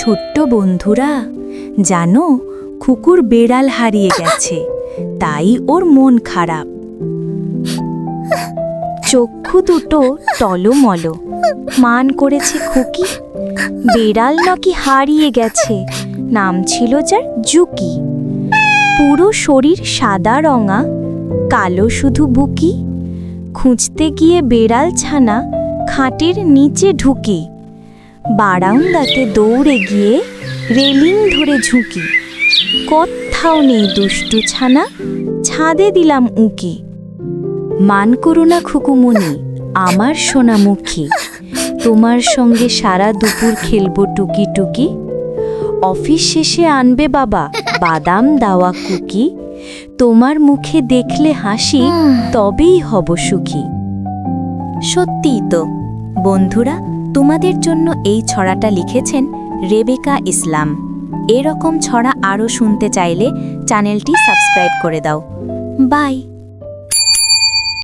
ছোট্ট বন্ধুরা, জানো কুকুর বেড়াল হারিয়ে গেছে, তাই ওর মন খারাপ। চক্ষু দুটো টলমল, মান করেছে খুকি, বেড়াল নাকি হারিয়ে গেছে, নাম ছিল যার জুকি। পুরো শরীর সাদা রঙা, কালো শুধু বুকি, খুঁজতে গিয়ে বেড়াল ছানা খাটের নিচে ঢুকি। বারান্দাতে দৌড়ে গিয়ে রেলিং ধরে ঝুঁকি। কোথাও নেই দুষ্টু ছানা ছাদে দিলাম উঁকি। মান করো না খুকুমনি আমার সোনামুখী। তোমার সঙ্গে সারা দুপুর খেলব টুকি টুকি অফিস শেষে আনবে বাবা বাদাম দাওয়া কুকি। তোমার মুখে দেখলে হাসি তবেই হব সুখী। সত্যিই তো বন্ধুরা তোমাদের জন্য এই ছড়াটা লিখেছেন রেবেকা ইসলাম। এরকম ছড়া আরও শুনতে চাইলে চ্যানেলটি সাবস্ক্রাইব করে দাও। বাই।